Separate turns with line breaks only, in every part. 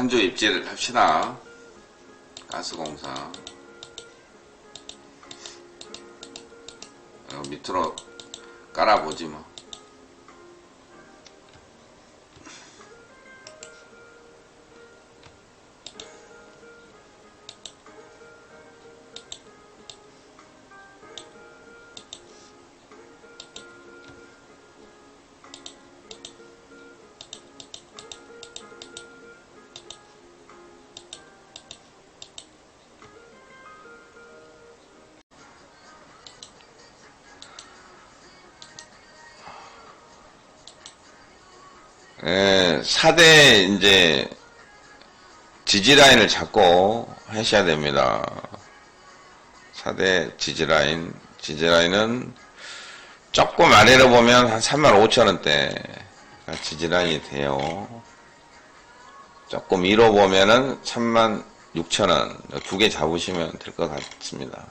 네, 한주 입지를 합시다. 가스공사. 어, 밑으로 깔아보지 뭐. 예, 4대 이제 지지라인을 잡고 하셔야 됩니다. 4대 지지라인. 지지라인은 조금 아래로 보면 한 3만 5천 원대가 지지라인이 돼요. 조금 위로 보면은 3만 6천 원. 두 개 잡으시면 될 것 같습니다.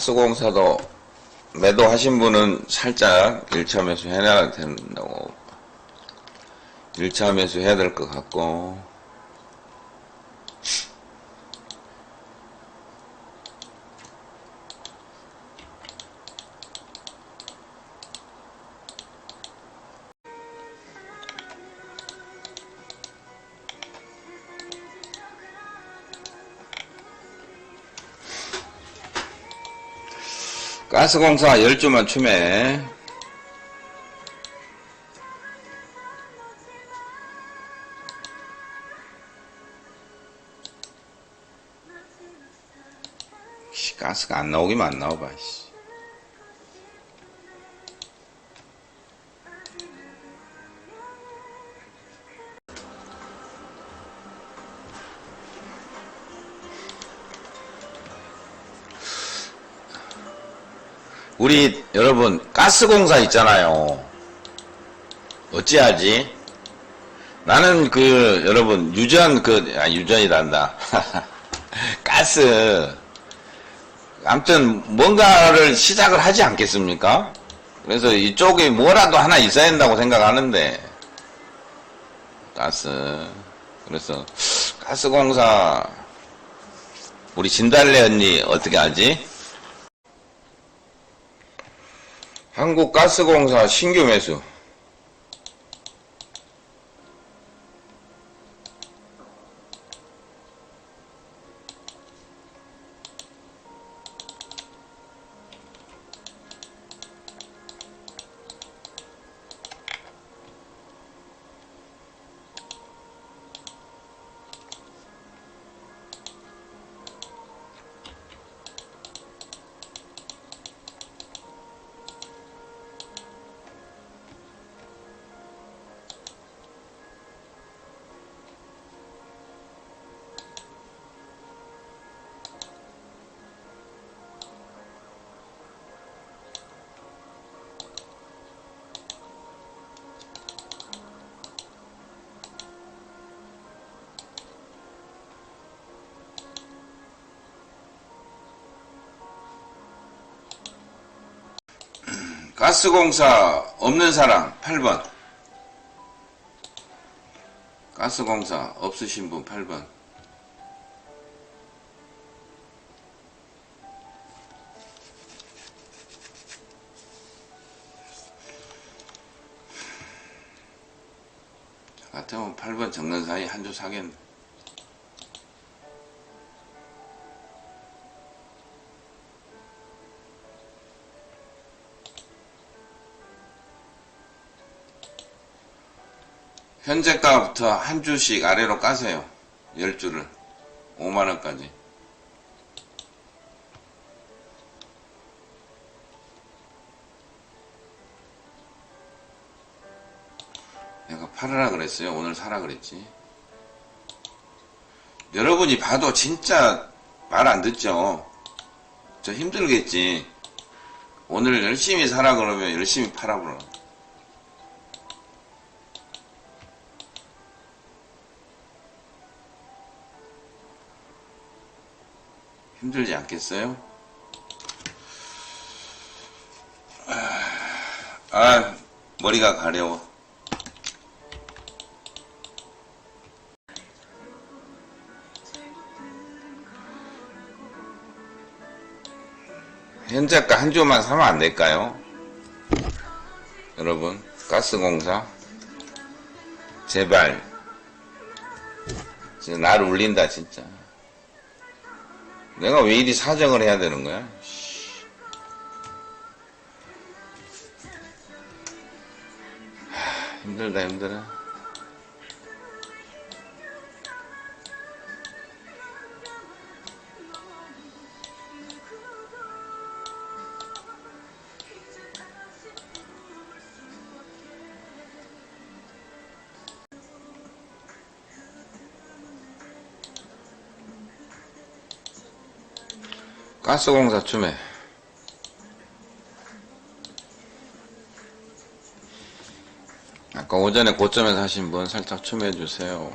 가스공사도 매도하신 분은 살짝 1차 매수 해놔야 된다고. 1차 매수 해야 될 것 같고 가스공사 10주만 추매 씨, 가스가 안 나오기만 안 나와봐 씨. 우리 여러분 가스공사 있잖아요. 어찌하지? 나는 그 여러분 유전 그 아, 유전이란다. 가스 아무튼 뭔가를 시작을 하지 않겠습니까? 그래서 이쪽에 뭐라도 하나 있어야 된다고 생각하는데 가스 그래서 가스공사 우리 진달래 언니 어떻게 하지? 한국가스공사 신규 매수 가스공사 없는 사람 8번. 가스공사 없으신 분 8번. 같으면 8번 적는 사이 한주 사겠네 현재가부터 한 주씩 아래로 까세요. 10주를. 5만원까지. 내가 팔으라 그랬어요. 오늘 사라 그랬지. 여러분이 봐도 진짜 말 안 듣죠. 저 힘들겠지. 오늘 열심히 사라 그러면 열심히 팔아 그러. 힘들지 않겠어요? 아, 머리가 가려워. 현재가 한 주만 사면 안 될까요? 여러분, 가스공사. 제발. 진짜 나를 울린다, 진짜. 내가 왜 이리 사정을 해야 되는 거야? 씨. 하, 힘들다, 힘들어. 가스공사 추매. 아까 오전에 고점에서 하신 분 살짝 추매해 주세요.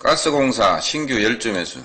가스공사 신규 열주 매수.